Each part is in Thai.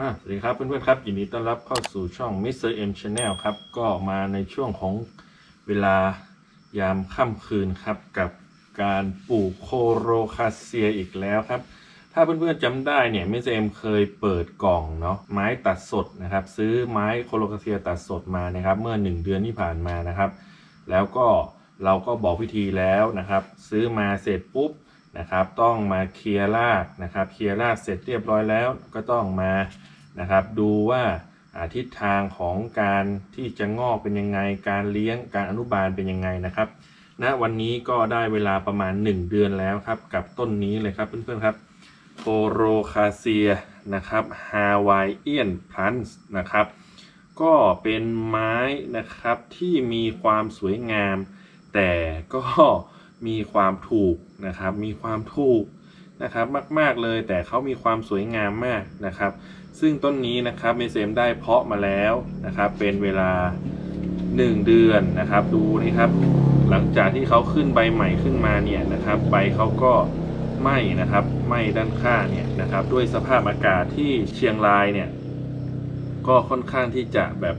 อ่าสวัสดีครับเพื่อนๆครับยินดีต้อนรับเข้าสู่ช่อง Mr. M Channel ครับ ก็มาในช่วงของเวลายามค่ำคืนครับ กับการปลูกโคโรคาเซียอีกแล้วครับ ถ้าเพื่อนๆจำได้เนี่ย Mr. M เคยเปิดกล่องเนาะไม้ตัดสดนะครับ ซื้อไม้โคโรคาเซียตัดสดมานะครับ เมื่อ 1 เดือนที่ผ่านมานะครับ แล้วก็เราก็บอกวิธีแล้วนะครับ ซื้อมาเสร็จปุ๊บ นะครับ ต้องมาเคลียร์รากนะครับ เคลียร์รากเสร็จเรียบร้อยแล้วก็ต้องมานะครับ ดูว่าอาทิศทางของการที่จะงอกเป็นยังไง การเลี้ยงการอนุบาลเป็นยังไงนะครับณวันนี้ก็ได้เวลาประมาณ 1 เดือนแล้วครับ กับต้นนี้เลยครับเพื่อนๆครับโคโรคาเซียนะครับฮาวายเอียนพลันส์นะครับ ก็เป็นไม้นะครับที่มีความสวยงาม แต่ก็ มีความถูกนะครับ มีความถูกนะครับมาก ๆเลยแต่เขามีความสวยงามมากนะครับ ซึ่งต้นนี้นะครับเมเซมได้เพาะมาแล้วนะครับเป็นเวลา 1 เดือนนะครับ ดูนี่ครับ หลังจากที่เขาขึ้นใบใหม่ขึ้นมาเนี่ยนะครับใบเขาก็ไหม้นะครับไหม้ด้านข้างเนี่ยนะครับ ด้วยสภาพอากาศที่เชียงรายเนี่ยก็ค่อนข้างที่จะแบบ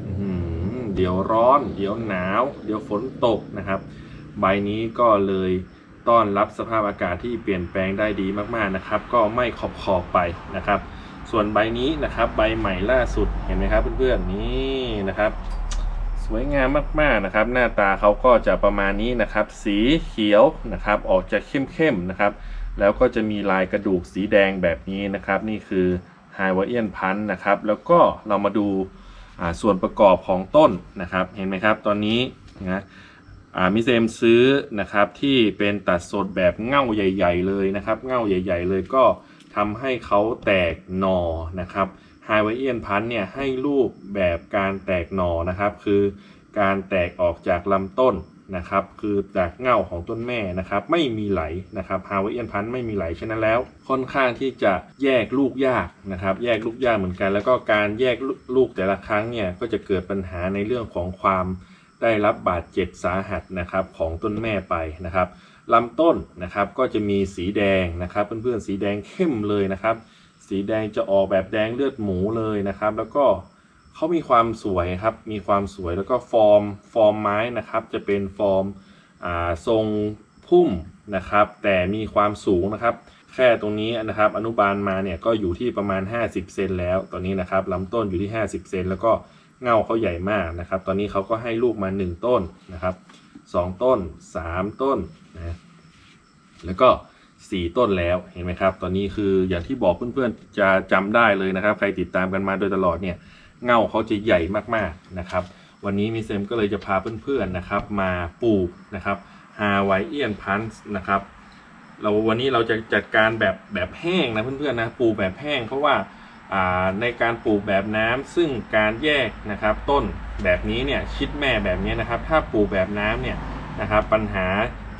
เดี๋ยวร้อน เดี๋ยวหนาว เดี๋ยวฝนตกนะครับ ใบนี้ก็เลยต้อนรับสภาพอากาศที่เปลี่ยนแปลงได้ดีมากๆนะครับ ก็ไม่ขอบขอบไปนะครับ ส่วนใบนี้นะครับ ใบใหม่ล่าสุดเห็นไหมครับเพื่อนๆนี่นะครับ สวยงามมากๆนะครับ หน้าตาเขาก็จะประมาณนี้นะครับ สีเขียวนะครับ ออกจะเข้มๆนะครับ แล้วก็จะมีลายกระดูกสีแดงแบบนี้นะครับ นี่คือไฮวาเอียนพันนะครับ แล้วก็เรามาดูส่วนประกอบของต้นนะครับ เห็นไหมครับ ตอนนี้นะ มิเซมซื้อนะครับที่เป็นตัดสดแบบเง่าใหญ่ ๆ เลยนะครับ เง่าใหญ่ ๆ เลยก็ทำให้เขาแตกหนอนะครับไฮวเอียนพันเนี่ยให้รูปแบบการแตกหนอนะครับ คือการแตกออกจากลำต้นนะครับ คือจากเง่าของต้นแม่นะครับ ไม่มีไหลนะครับฮาวเอียนพันไม่มีไหลฉะนั้นแล้ว ค่อนข้างที่จะแยกลูกยากนะครับ แยกลูกยากเหมือนกัน แล้วก็การแยกลูกแต่ละครั้งเนี่ยก็จะเกิดปัญหาในเรื่องของความ ได้รับบาดเจ็บสาหัสนะครับของต้นแม่ไปนะครับลำต้นนะครับก็จะมีสีแดงนะครับเพื่อนๆสีแดงเข้มเลยนะครับ สีแดงจะออกแบบแดงเลือดหมูเลยนะครับ แล้วก็เขามีความสวยครับมีความสวยแล้วก็ฟอร์มฟอร์มไม้นะครับ จะเป็นฟอร์มอ่าทรงพุ่มนะครับ แต่มีความสูงนะครับ แค่ตรงนี้นะครับอนุบาลมาเนี่ยก็อยู่ที่ประมาณ 50 เซนแล้วตอนนี้นะครับลำต้นอยู่ที่ 50 เซนแล้วก็ เงาเขาใหญ่มากนะครับ ตอนนี้เขาก็ให้ลูกมา 1 ต้นนะครับ 2 ต้น 3 ต้นนะแล้วก็ 4 ต้นแล้วเห็นไหมครับ ตอนนี้คืออย่างที่บอกเพื่อนๆจะจำได้เลยนะครับ ใครติดตามกันมาโดยตลอดเนี่ยเงาเขาจะใหญ่มากๆนะครับ วันนี้มิเซมก็เลยจะพาเพื่อนๆนะครับ มาปลูกนะครับฮาวายเอียนพันส์นะครับเราวันนี้เราจะจัดการแบบแบบแห้งนะเพื่อนๆนะปลูกแบบแห้งเพราะว่า ในการปลูกแบบน้ำซึ่งการแยกนะครับต้นแบบนี้เนี่ยชิดแม่แบบนี้นะครับ ถ้าปลูกแบบน้ำเนี่ยนะครับปัญหา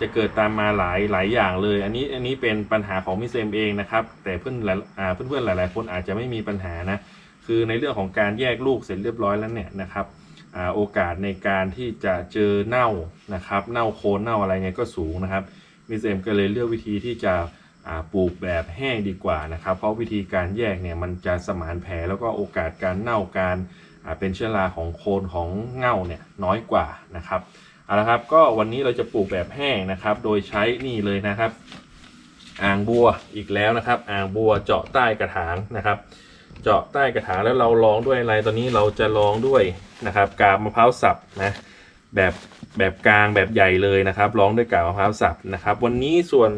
จะเกิดตามมาหลายหลายอย่างเลย อันนี้อันนี้เป็นปัญหาของมิเซมเองนะครับ แต่เพื่อนหลายอ่าเพื่อนๆหลาย ๆ คนอาจจะไม่มีปัญหานะคือในเรื่องของการแยกลูกเสร็จเรียบร้อยแล้วเนี่ยนะครับอโอกาสในการที่จะเจอเน่านะครับ เน่าโคนเน่าอะไรเนี่ยก็สูงนะครับมิเอ็มก็เลยเลือกวิธีที่จะ ปลูกแบบแห้งดีกว่านะครับ เพราะวิธีการแยกเนี่ยมันจะสมานแผลแล้วก็โอกาสการเน่าการเป็นเชื้อราของโคนของเง่าเนี่ยน้อยกว่านะครับเอาละครับก็วันนี้เราจะปลูกแบบแห้งนะครับ โดยใช้นี่เลยนะครับ อ่างบัวอีกแล้วนะครับ อ่างบัวเจาะใต้กระถางนะครับ เจาะใต้กระถางแล้วเราลองด้วยอะไรตอนนี้เราจะลองด้วยนะครับ กาบมะพร้าวสับนะแบบแบบกลางแบบใหญ่เลยนะครับลองด้วยกาบมะพร้าวสับนะครับ วันนี้ส่วน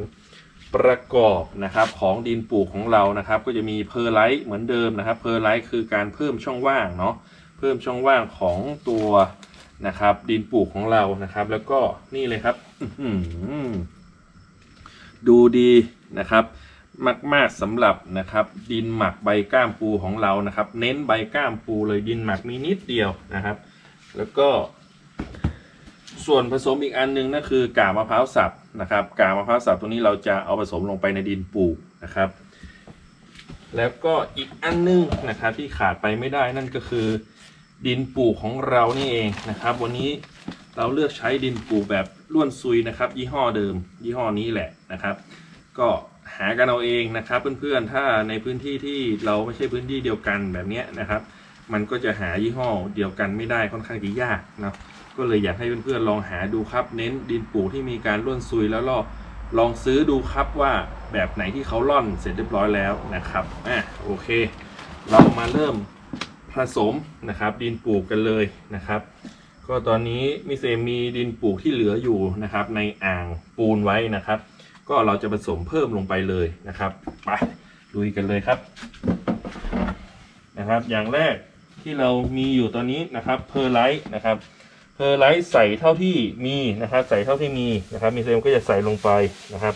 ประกอบนะครับของดินปลูกของเรานะครับ ก็จะมีเพอร์ไลท์เหมือนเดิมนะครับเพอร์ไลท์คือการเพิ่มช่องว่างเนาะเพิ่มช่องว่างของตัวนะครับ ดินปลูกของเรานะครับ แล้วก็นี่เลยครับดูดีนะครับ มาก ๆสำหรับนะครับ ดินหมักใบก้ามปูของเรานะครับ เน้นใบก้ามปูเลยดินหมักมีนิดเดียวนะครับ แล้วก็ ส่วนผสมอีกอันหนึงนั่นคือกากมะพร้าวสับนะครับกากมะพร้าวสับตัวนี้เราจะเอาผสมลงไปในดินปลูกนะครับ แล้วก็อีกอันหนึงนะครับที่ขาดไปไม่ได้นั่นก็คือ ดินปลูกของเรานี่เองนะครับ วันนี้เราเลือกใช้ดินปลูกแบบล้วนซุยนะครับ ยี่ห้อเดิม ยี่ห้อนี้แหละนะครับ ก็หากันเอาเองนะครับ เพื่อนๆถ้าในพื้นที่ที่เราไม่ใช่พื้นที่เดียวกันแบบนี้นะครับ มันก็จะหายี่ห้อเดียวกันไม่ได้ค่อนข้างจะยากนะ ก็เลยอยากให้เพื่อนๆลองหาดูครับ เน้นดินปลูกที่มีการร่วนซุยแล้วลอลองซื้อดูครับว่าแบบไหนที่เขาล่อนเสร็จเรียบร้อยแล้วนะครับอะโอเค เรามาเริ่มผสมนะครับดินปลูกกันเลยนะครับ ก็ตอนนี้มิเซมีดินปลูกที่เหลืออยู่นะครับ ในอ่างปูนไว้นะครับ ก็เราจะผสมเพิ่มลงไปเลยนะครับไปลุยกันเลยครับนะครับ อย่างแรกที่เรามีอยู่ตอนนี้นะครับเพอร์ไลท์นะครับ อร์ไลท์ใส่เท่าที่มีนะครับใส่เท่าที่มีนะครับมิเซมก็จะใส่ลงไปนะครับ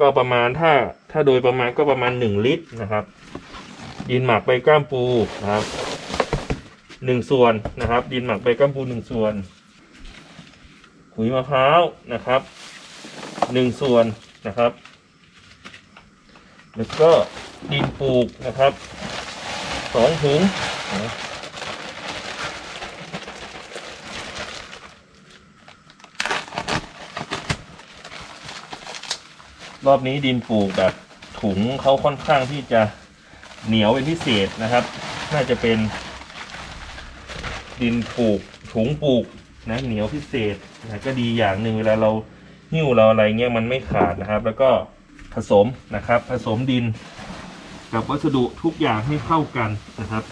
ก็ประมาณถ้าถ้าโดยประมาณก็ประมาณ 1 ลิตรนะครับดินหมักใบกล้ามปูนะครับหนึ่งส่วนนะครับ ดินหมักใบกล้ามปูหนึ่งส่วนขุยมะพร้าวนะครับหนึ่งส่วนนะครับ แล้วก็ดินปลูกนะครับสองถุงนะ รอบนี้ดินปลูกแบบถุงเขาค่อนข้างที่จะเหนียวเป็นพิเศษนะครับ น่าจะเป็น ดินปลูกถุงปลูกนะเหนียวพิเศษนะก็ดีอย่างหนึ่งเวลาเราหิ้วเราอะไรเงี้ยมันไม่ขาดนะครับ แล้วก็ผสมนะครับ ผสมดิน กับวัสดุทุกอย่างให้เข้ากันนะครับ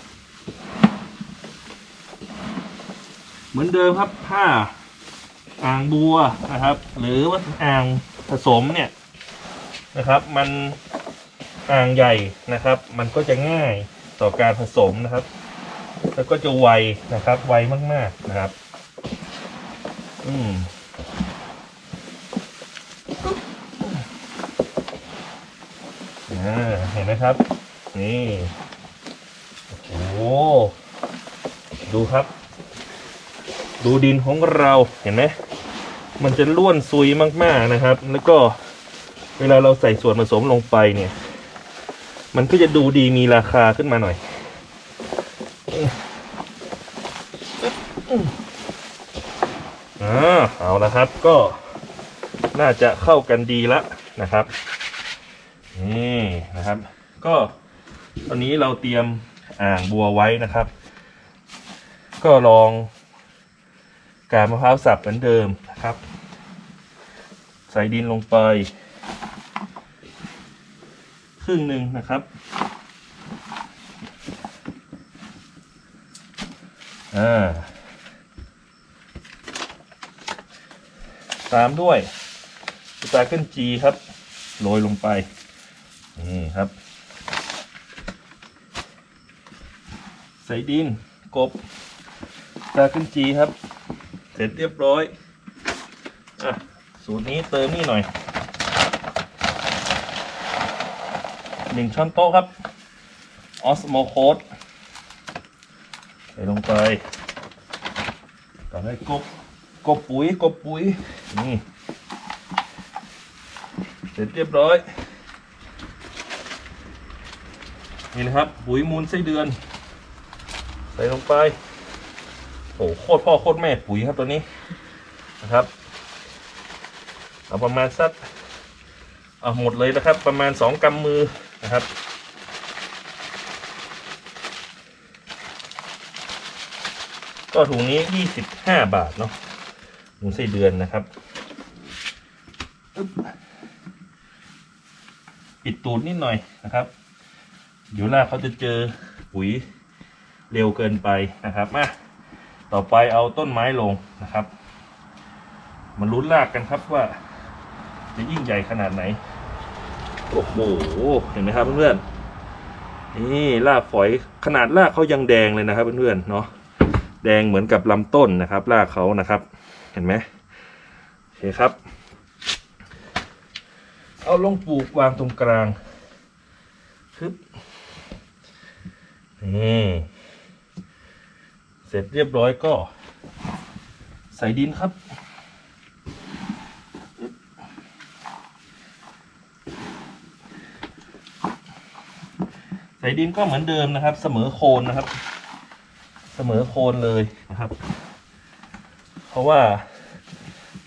เหมือนเดิมครับผ้าอ่างบัวนะครับ หรือว่าอ่างผสมเนี่ย นะครับ มันอ่างใหญ่นะครับ มันก็จะง่ายต่อการผสมนะครับ แล้วก็จะไวนะครับ ไวมากๆนะครับ อืมเห็นไหมครับ นี่ โอ้โหดูครับ ดูดินของเราเห็นไหมมันจะล้วนซุยมากๆนะครับ แล้วก็ เวลาเราใส่ส่วนผสมลงไปเนี่ย มันก็จะดูดีมีราคาขึ้นมาหน่อยอ่าเอาละครับก็น่าจะเข้ากันดีล้วนะครับนี่นะครับ ก็ตอนนี้เราเตรียมอ่างบัวไว้นะครับ ก็ลองกาบมะพร้าวสับเหมือนเดิมนะครับ ใส่ดินลงไป ครึ่งหนึ่งนะครับอ่าตามด้วยสตาร์เกิลจีครับโรยลงไป นี่ครับ ใส่ดินกบตาร์เกิลจีครับ เสร็จเรียบร้อย อะ สูตรนี้เติมนี่หน่อย หนึ่งช้อนโต๊ะครับออสโมโคดใส่ลงไปต่อด้วยกบกบปุ๋ยกบปุ๋ยนี่เสร็จเรียบร้อย นี่นะครับ ปุ๋ยมูลไส้เดือน ใส่ลงไปโอ้โหโคตรพ่อโคตรแม่ปุ๋ยครับตัวนี้นะครับเอาประมาณสักเอาหมดเลยนะครับ ประมาณสองกำมือ นะครับ ก็ถุงนี้ยี่สิบห้าบาทเนาะหมูไส้เดือนนะครับ ปิดตูดนิดหน่อยนะครับ เดี๋ยวล่าเขาจะเจอปุ๋ยเร็วเกินไปนะครับมาต่อไปเอาต้นไม้ลงนะครับมาลุ้นลากกันครับว่าจะยิ่งใหญ่ขนาดไหน โอ้โห เห็นไหมครับเพื่อนๆ นี่รากฝอยขนาดรากเขายังแดงเลยนะครับเพื่อนๆ เนาะ แดงเหมือนกับลำต้นนะครับรากเขานะครับ เห็นไหมโอเคครับ เอาลงปลูกวางตรงกลางคึบนี่ เสร็จเรียบร้อยก็ ใส่ดินครับ ใส่ดินก็เหมือนเดิมนะครับ เสมอโคนนะครับ เสมอโคนเลยนะครับ เพราะว่า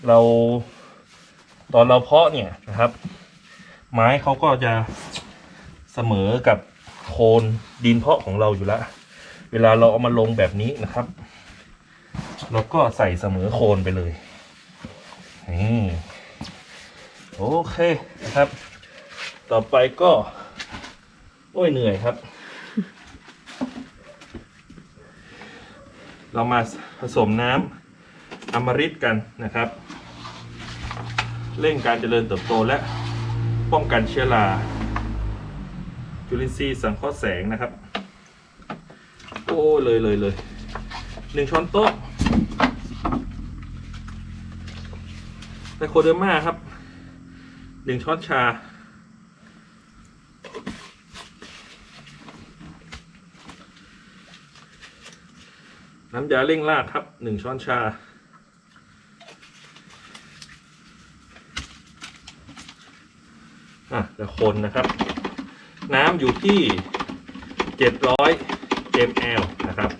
เราตอนเราเพาะเนี่ยนะครับ ไม้เขาก็จะเสมอกับโคนดินเพาะของเราอยู่แล้วเวลาเราเอามาลงแบบนี้นะครับเราก็ใส่เสมอโคนไปเลยนี่โอเคนะครับ ต่อไปก็ อ้ยเหนื่อยครับ เรามาผสมน้ำอมฤตกันนะครับ เร่งการเจริญเติบโตและป้องกันเชื้อราจุลินทรีย์สังเคราะห์แสงนะครับ โอ้เลยเลยเลยหนึ่งช้อนโต๊ะไตโคเดอร์มาครับหนึ่งช้อนชา น้ำยาเร่งรากครับหนึ่งช้อนชา อะแล้วคนนะครับ น้ำอยู่ที่700 ml นะครับ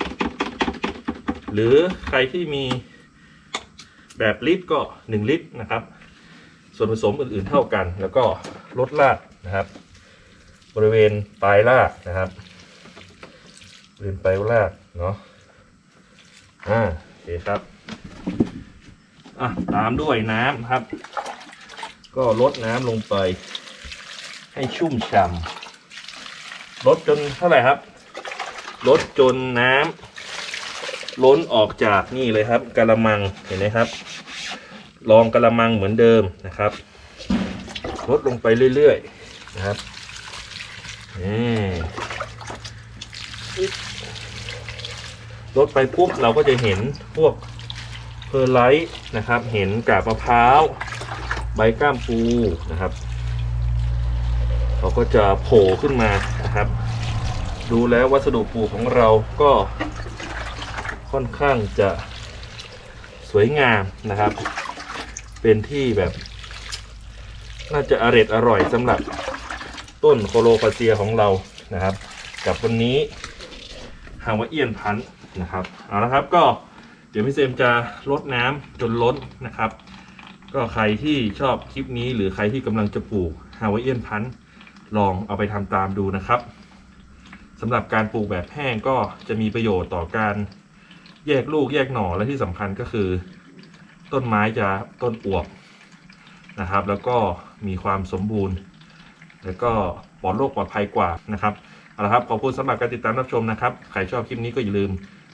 หรือใครที่มีแบบลิตรก็1ลิตรนะครับ ส่วนผสมอื่นๆเท่ากัน แล้วก็ลดรากนะครับ บริเวณปลายรากนะครับบริเวณปลายรากเนาะ อ่าโอเคครับอะตามด้วยน้ำครับ ก็ลดน้ำลงไป ให้ชุ่มฉ่ำลดจนเท่าไหร่ครับลดจนน้ำล้นออกจากนี่เลยครับกระมังเห็นไหมครับลองกระมังเหมือนเดิมนะครับ ลดลงไปเรื่อยๆนะครับนี่ ลดไปปุ๊บเราก็จะเห็นพวกเพอร์ไลท์นะครับ เห็นกาบมะพร้าว ใบก้ามปูนะครับเขาก็จะโผล่ขึ้นมานะครับ ดูแล้ววัสดุปลูกของเราก็ค่อนข้างจะสวยงามนะครับ เป็นที่แบบ น่าจะอร่อยอร่อยสำหรับต้นโคโลคาเซียของเรานะครับ กับวันนี้ฮาวาเอียนพันธุ์ นะครับเอาละครับก็เดี๋ยวพี่เซมจะลดน้ำจนล้นนะครับ ก็ใครที่ชอบคลิปนี้หรือใครที่กำลังจะปลูกฮาวาเอียนพันธุ์ลองเอาไปทำตามดูนะครับสำหรับการปลูกแบบแห้งก็จะมีประโยชน์ต่อการแยกลูกแยกหน่อและที่สำคัญก็คือ ต้นไม้จะต้นอวบนะครับ แล้วก็มีความสมบูรณ์ แล้วก็ปลอดโรคปลอดภัยกว่านะครับเอาละครับขอบคุณสำหรับการติดตามรับชมนะครับ ใครชอบคลิปนี้ก็อย่าลืม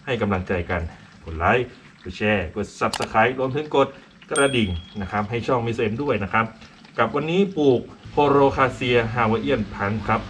ให้กำลังใจกัน กดไลค์ กดแชร์ กด Subscribe รวมถึงกดกระดิ่งนะครับ ให้ช่องมิสเอ็มด้วยนะครับ กับวันนี้ปลูกโพโรคาเซียฮาวาเอียนพันธุ์ครับ